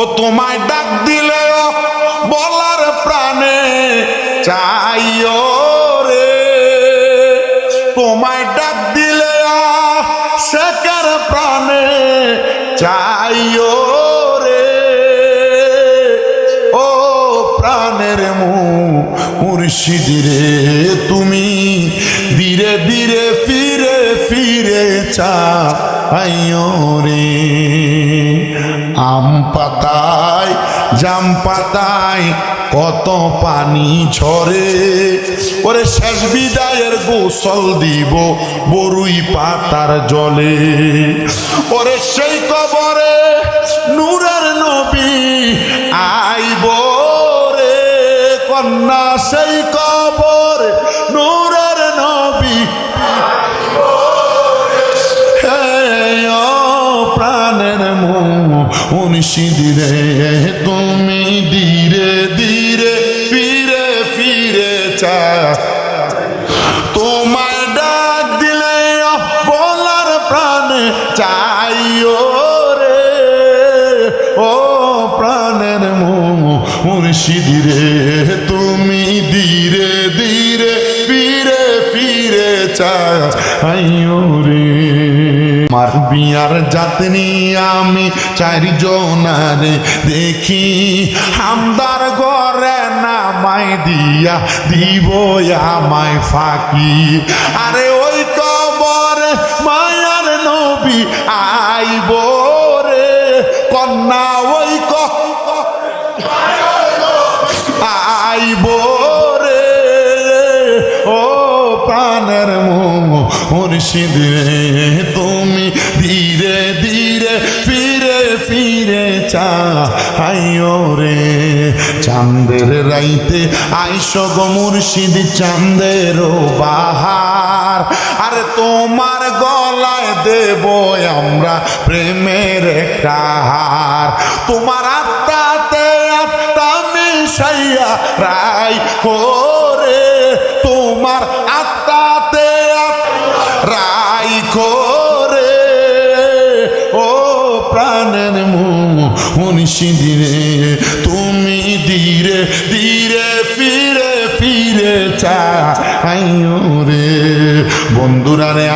ও তোমায় ডাক দিলেও বলার প্রাণে চাইও রে। তোমায় ডাক দিলে শেখার প্রাণে চাইও রে। ও প্রাণের মুর্শিদিরে তুমি। ধীরে ধীরে ফিরে ফিরে চাইও রে। আম পাতায়, জাম পাতায় কত পানি ঝরে। ওরে শেষ বিদায়ের গোসল দিব বরুই পাতার জলে। ওরে সেই কবরে নূরের মুনিষি দিরে তুমি ধীরে ধীরে ফিরে ফিরে চা তোমায় ডাক দিলে বলার প্রাণে চাইও রে ও প্রাণের মুর্শিদি রে তুমি ধীরে ধীরে ফিরে ফিরে চাইও রে আমার বিয়ার যাতনি আমি চারজনারে দেখি। হামদার ঘরে নামাই দিয়া দিব আমায় ফাঁকি। আরে ওই কবর মায়ার নবী আইব রে। কন্যা ওই ক আইব প্রাণের রে তুমি ধীরে ধীরে ফিরে ফিরে চাইও রে। চাঁদের রাইতে আইস গো মুর্শিদ, চাঁদের বাহার। আরে তোমার গলায় দেব আমরা প্রেমের একটা হার তোমার আত্মাতে আত্মা মিশাইয়া রাই করে মুনিষি দিরে তুমি ধীরে ধীরে ফিরে ফিরে চাইও রে। বন্ধুরা রে